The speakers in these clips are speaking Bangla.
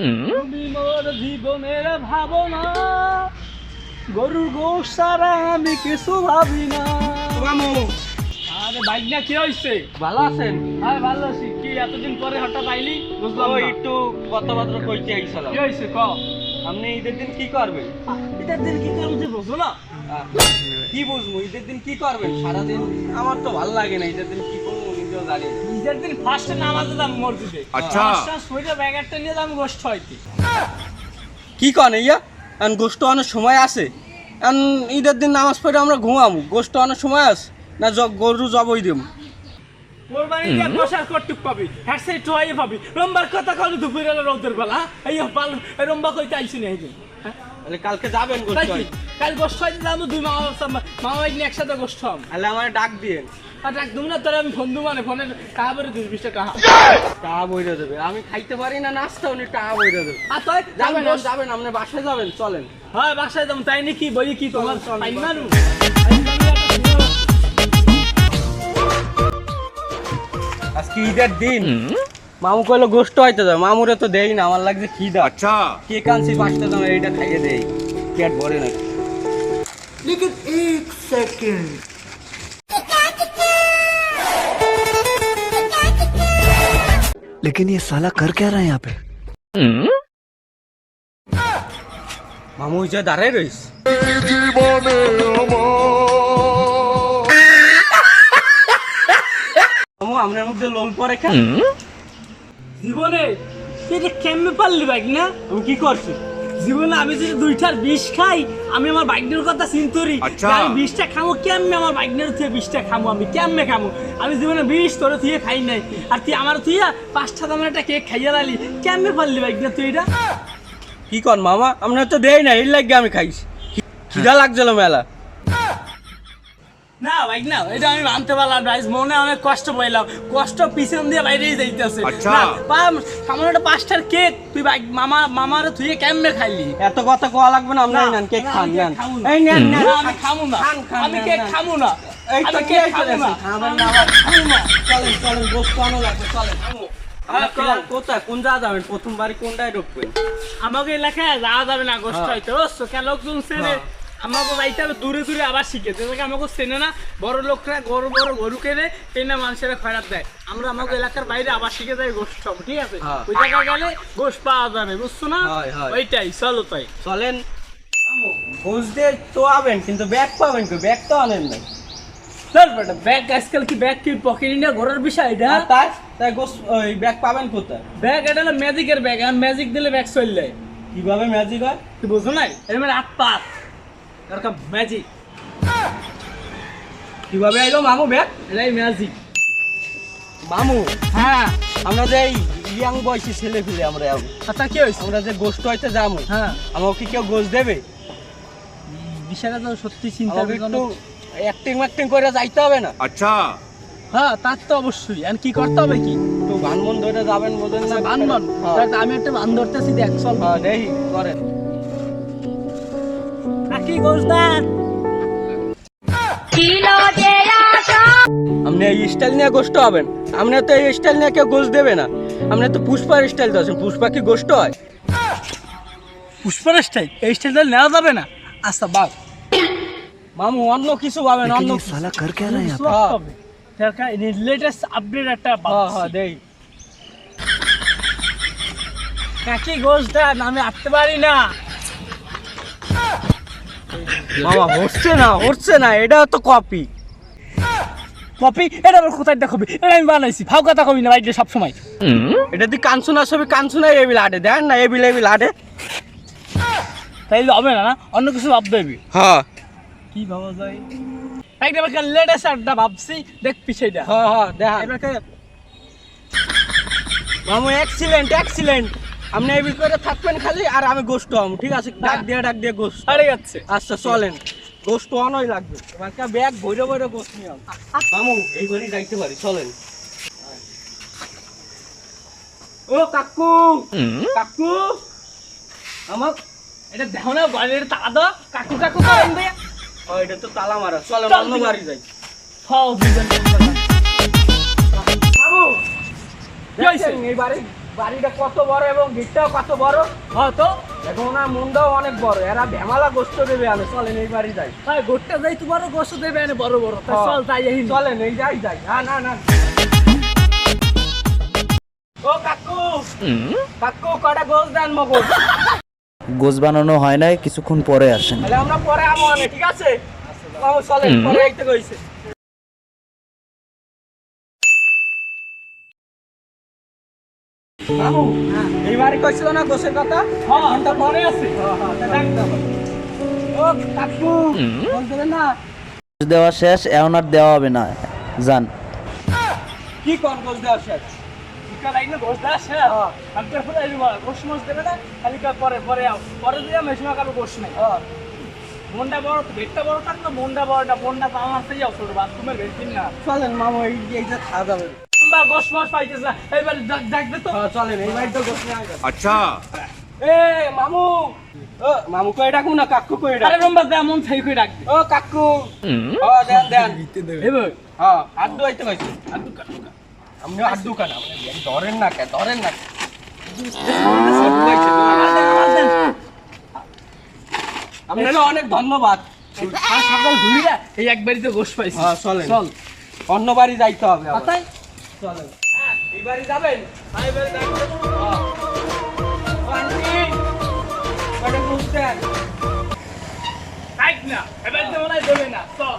তুমি মোর জীবনের ভাবনা গরুর গোশ ছাড়া আমি কিছু ভাবি না। আরে বাইক কি হইছে? ভালো আছেন? আরে ভালো আছি। কি এতদিন পরে হঠাৎ আইলি? বুঝলাম। একটু কথাবার্তা কইতে আইছিলাম। কি হইছে ক? আপনি ঈদের দিন কি করবেন? এটার দিন কি করব যে বুঝো না? কি বুঝব? ঈদের দিন কি করবেন? সারাদিন? আমার তো ভালো লাগে না ঈদের দিন কি করব নিজেও জানি না। ঈদের দিন ফার্স্টে নামাজে যাম মসজিদে। আচ্ছা। শরীরে ব্যাগারটা নিয়ে যাম গোষ্ঠ হইতে। কি কন ইয়া? এখন গোষ্ঠ অনেক সময় আছে। এখন ঈদের দিন নামাজ পড়ে আমরা ঘুমামু। গোষ্ঠ অনেক সময় আছে। না গরু জবই দেবো কোরবানি দিয়ে বসার কটুক পাবি। হ্যাঁ সেই টোয়াই পাবি। রম্বার কথা কল দুপুরে রৌদের বেলা। এই পাল রম্বা কইতে না এই হ্যাঁ? তাহলে কালকে যাবেন গোষ্ঠ কাল গোষ্ঠ যাব দুই মামা মামা একসাথে গোষ্ঠ তাহলে আমার ডাক দিয়ে ডাকদুম না তোর আমি ফোন দেবো মানে ফোনে টাকা বেরো দিস বিশটা টাকা। টাকা দেবে। আমি খাইতে পারি না নাস্তা উনি টাকা বইরে দেবে। আর তাই যাবেন যাবেন আপনি বাসায় যাবেন চলেন। হ্যাঁ বাসায় যাবেন তাই নাকি বলি কি তোমার আইন মানু আজকে ঈদের দিন। মামু কইলো গোষ্ঠ হইতে যাবে। মামুরে তো দেই না আমার লাগছে খিদা। আচ্ছা। কে কানছি পাঁচটা দাম এইটা খাইয়ে দেই। পেট ভরে না লেকিন এক সেকেন্ড। लेकिन ये साला कर क्या रहा है यहाँ पे মামু ওই যে দাঁড়াই রইস মামু আপনার মধ্যে লোল পরে খা জীবনে তুই যে কেমনে পারলি বাইক না আমি কি করছি জীবনে আমি যদি দুইটার বিষ খাই আমি আমার বাইকনের কথা চিন্তুরি। আচ্ছা। আমি বিষটা খামো কেমনে আমার বাইকনের থেকে বিষটা খামো আমি? কেমনে খামো? আমি জীবনে বিষ তোর থুয়ে খাই নাই। আর তুই আমার থুইয়া পাঁচটা দামের একটা কেক খাইয়া লালি কেমনে পারলি বাইক না তুই এটা? কি কর মামা? আমরা তো দেই না এর লাগে আমি খাইছি। খিদা লাগছিল মেলা? না বাইক না এটা আমি মানতে পারলাম না মনে অনেক কষ্ট পাইলাম। কষ্ট পিছন দিয়ে বাইরেই যাইতেছে। আচ্ছা। না সামনে একটা পাঁচটার কেক তুই বাইক মামা মামার থুয়ে কেমনে খাইলি? এত কথা কোয়া লাগবে না আপনার নেন কেক খান নেন। কেক খাব না। এই নেন নেন। না, আমি খামু না। খান, খান, আমি কেক খামু না। এই তো কেক খামু না। এসেছে? খাবেন না। চলেন চলেন গোস্ত আনো লাগবে চলেন। হ্যাঁ, কোথায়? কোন জায়গা যাবেন? প্রথমবারই কোনটায় ঢুকবেন? আমাকে এলাকায় যাওয়া যাবে না গোষ্ঠ হ্যাঁ। হইতে বুঝছ কেন লোকজন। আমাকে যাইতে হবে দূরে দূরে আবার শিখে। যেটাকে আমাকে চেনে না বড় লোকরা বড় বড় গরু কেনে কেনে মানুষেরা খয়রাত দেয়। আমরা আমাকে এলাকার বাইরে আবার শিখে যাই গোষ্ঠ ঠিক আছে? হ্যাঁ। ওই জায়গায় গেলে পাওয়া যাবে বুঝছ না। ওইটাই চলো তাই। চলেন। ঘুষ দিয়ে তো আবেন কিন্তু ব্যাগ পাবেন কি ব্যাগ তো আনেন নাই। বেটা ব্যাগ আজকাল কি ব্যাগ কি পকেটে নিয়ে ঘোরার বিষয় এটা? তাই? তাই গোস ওই ব্যাগ পাবেন কোথায়? ব্যাগ এটা হলো ম্যাজিকের ব্যাগ আর ম্যাজিক দিলে ব্যাগ চলে যায় কীভাবে ম্যাজিক হয়? তুই বুঝো নাই? এটা মানে পাত এরকম ম্যাজিক কীভাবে আইলো মামু ব্যাগ এটাই ম্যাজিক মামু হ্যাঁ। আমরা যে ইয়াং বয়সী ছেলে ফেলে আমরা আচ্ছা কি হয়েছে? আমরা যে গোষ্ঠ হইতে যাব হ্যাঁ। আমাকে কেউ গোশ দেবে? বিষয়টা সত্যি চিন্তা একটু অ্যাক্টিং ম্যাক্টিং করে যাইতে হবে না? আচ্ছা। হ্যাঁ তার তো অবশ্যই। আর কি করতে হবে কি? তো বানমন ধরে যাবেন বোঝেন না? আচ্ছা, বানমন হ্যাঁ। আমি একটা বান ধরতেছি দেখ চল। হ্যাঁ, নেই করেন। আপনি এই স্টাইল নিয়ে গোষ্ঠ হবেন। তো এই স্টাইল নিয়ে কেউ গোস দেবে না। তো পুষ্পার স্টাইল পুষ্পা কি গোষ্ঠ হয়? পুষ্পার স্টাইল? এই স্টাইল নেওয়া যাবে না? আচ্ছা বাপ মামু অন্য কিছু পাবেন অন্য সালা কর হ্যাঁ, হ্যাঁ আমি আসতে পারি না। মামা হচ্ছে না হচ্ছে না এটা তো কপি কপি এটা আবার কোথায় দেখবি? এটা আমি বানাইছি। ফাউ কথা কবি না বাইকে সবসময়। এটা দি কানসুনা ছবি কানসুনা এবিল আটে। দেন না এবিল এবিল আটে। তাই হবে না না? অন্য কিছু ভাবতে হবে। হ্যাঁ। কি ভাবা যায়? একটা লেটেস্ট একটা ভাবছি। দেখ পিছাইটা হ্যাঁ হ্যাঁ দেখান এবারকে মামু এক্সিলেন্ট এক্সিলেন্ট আপনি এবিল করে থাকবেন খালি আর আমি গোষ্ঠ হম ঠিক আছে? ডাক দিয়ে ডাক দিয়ে গোষ্ঠ আরে যাচ্ছে। আচ্ছা চলেন। গোষ্ঠ অনই লাগবে। একটা ব্যাগ ভরে ভরে গোষ্ঠ নিয়ে। মামু এইবারই যাইতে পারি চলেন। ও কাকু! কাকু! আমার এটা দেখো না গাড়ির তালা। দাও কাকু কাকু করেন ভাইয়া। ও, এটা তো তালা মারা। চলেন অন্য বাড়ি যাই। ফাও দুজন বাবু কি হয়েছে? এই বাড়ি? বাড়িটা কত বড় এবং গেটটাও কত বড়? হ্যাঁ তো এখন ওনার মনটাও অনেক বড়। এরা ভেমালা গোস্ত দেবে আমি চলেন এই বাড়ি যাই। ভাই গোটটা যাই তোমারও গোস্ত দেবে এনে বড় বড়। হ্যাঁ। চল তাই এই চলেন এই যাই যাই। না না না। ও কাকু! কাকু কটা গোস দেন মগজ গোছ বানানো হয় নাই কিছুক্ষণ পরে আসেন। আমরা পরে আমো অনেক ঠিক আছে? চলেন পরে আইতে কইছে। মামু এই কইছিল না গোসের কথা? হ্যাঁ ঘণ্টা পরে আছে। ও কাকু বলতে না? দেওয়া শেষ এখন আর দেওয়া হবে না। যান। কি কোন গোস দেওয়া শেষ? টিকা লাইনে গোস দা সে হ্যাঁ। আমি তো দিব গোস মোস দেবে না? খালি পরে পরে আও। পরে দিয়ে মেশিনা কারও গোস নাই। হ্যাঁ। মনটা বড় গেটটা বড় থাকতো মনটা বড় না মনটা তো আমার যাও ছোট বাথরুমের বেশি না। চলেন মামু এই এই যে খাওয়া যাবে গোস পাইতেছ না। এইবার দেখবে তো। তো গোস নিয়ে আচ্ছা। এ মামু। মামু কই ডাকু না? কাকু কই ডাক আরে মন কই ডাক ও কাকু। ও দেন দেন। হ্যাঁ হাত হাত আমি হাত ধরেন না কে ধরেন না অনেক ধন্যবাদ। এই একবারই তো গোস পাইছি। হ্যাঁ, চল। অন্য বাড়ি যাইতে হবে চলেন যাবেন? না মনে হয় দেবে না চল।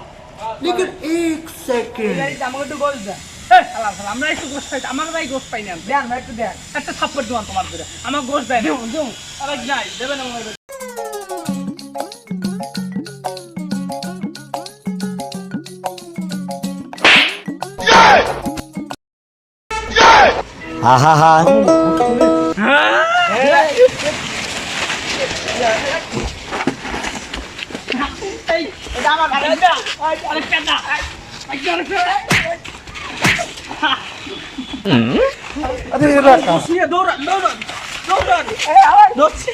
আমাকে একটু আমরা একটু গোস পাই আমার ভাই গোস পাই না। দেন ভাই একটু দেন। একটা থাপ্পড় তোমার আমার গোস দেয় দেবে না মনে হয়। হা হা হা এই এটা আমার ভাই না আরে দৌড়ান দৌড়ান দৌড়ান দৌড়ছি